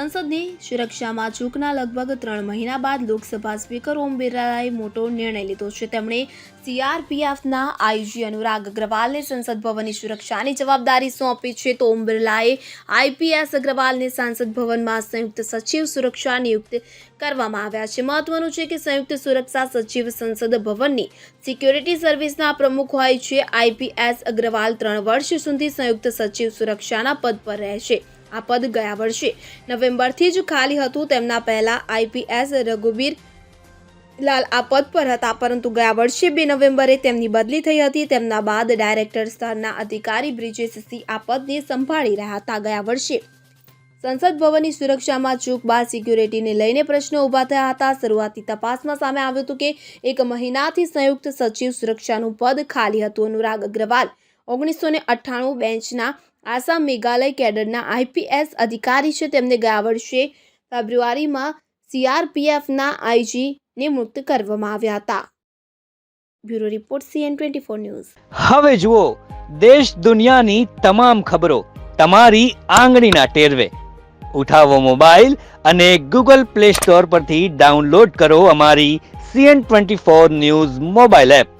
સંસદની સુરક્ષામાં ચૂકના લગભગ ત્રણ મહિના બાદ લોકસભા સ્પીકર ઓમ બિરલાએ મોટો નિર્ણય લીધો છે. તેમણે સીઆરપીએફના આઈજી અનુરાગ અગ્રવાલને સંસદ ભવનની સુરક્ષાની જવાબદારી સોંપી છે. તો ઓમ બિરલાએ આઈપીએસ અગ્રવાલને સાંસદ ભવનમાં સંયુક્ત સચિવ સુરક્ષા નિયુક્ત કરવામાં આવ્યા છે. મહત્વનું છે કે સંયુક્ત સુરક્ષા સચિવ સંસદ ભવનની સિક્યોરિટી સર્વિસના પ્રમુખ હોય છે. આઈપીએસ અગ્રવાલ ત્રણ વર્ષ સુધી સંયુક્ત સચિવ સુરક્ષાના પદ પર રહેશે આ પદ ગયા વર્ષે. નવેમ્બરથી જ ખાલી હતું તેમના પહેલા આઈપીએસ રઘુબીર લાલ આ પદ પર હતા, પરંતુ ગયા વર્ષે બે નવેમ્બરે તેમની બદલી થઈ હતી. તેમના બાદ ડાયરેક્ટર સ્તરના અધિકારી બ્રિજેશ સિંહ આ પદને સંભાળી રહ્યા હતા ગયા વર્ષે. સંસદ ભવનની સુરક્ષામાં ચૂક બાદ સિક્યુરિટીને લઈને પ્રશ્નો ઊભા થયા હતા. શરૂઆતી તપાસમાં સામે આવ્યું હતું કે એક મહિનાથી સંયુક્ત સચિવ સુરક્ષાનું પદ ખાલી હતું. અનુરાગ અગ્રવાલ ઓગણીસો ને અઠ્ઠાણું બેન્ચના આસામ મેઘાલય કેડરના આઈપીએસ અધિકારી છે. તેમને ગયા વર્ષે ફેબ્રુઆરીમાં સીઆરપીએફના આઈજી મુક્ત કરવામાં આવ્યા હતા. Bureau report CN twenty four news. હવે જુઓ, દેશ દુનિયાની તમામ ખબરો તમારી આંગળીના ટેરવે. ઉઠાવો મોબાઈલ અને ગૂગલ પ્લે સ્ટોર પરથી ડાઉનલોડ કરો અમારી CN twenty four news mobile app.